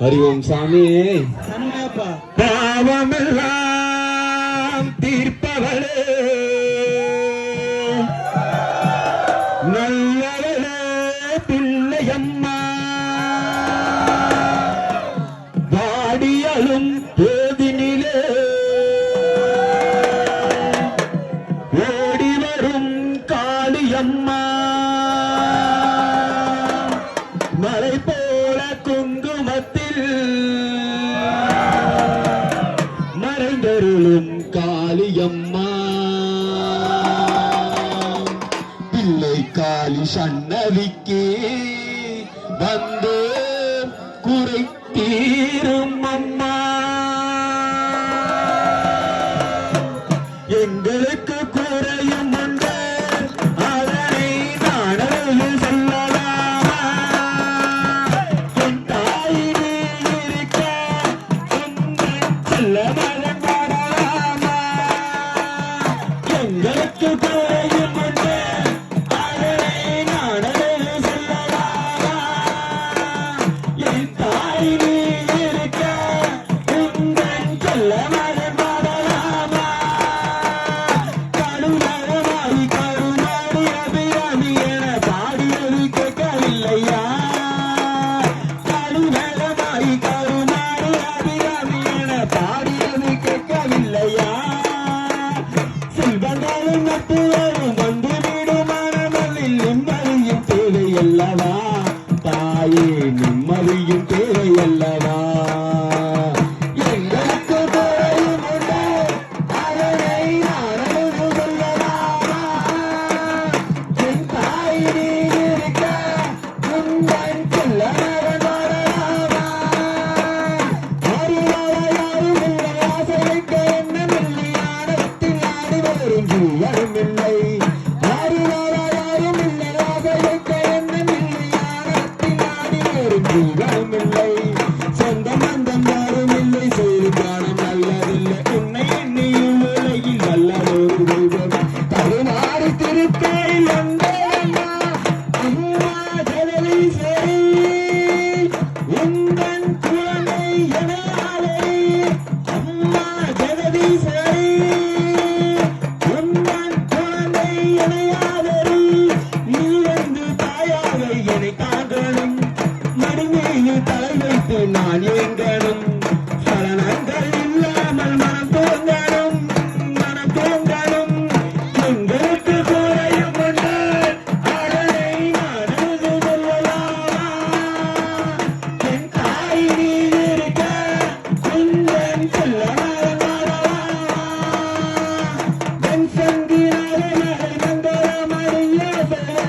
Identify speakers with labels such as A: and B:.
A: அறிவோம் சாமி. பாவமெல்லாம் தீர்ப்பவளே. நல்லவளே பிள்ளையம்மா. வாடியலும் போதினிலே. ஓடி வரும் காளியம்மா. சன்னதிக்கு வந்து குறை தீரும் அம்மா. Ave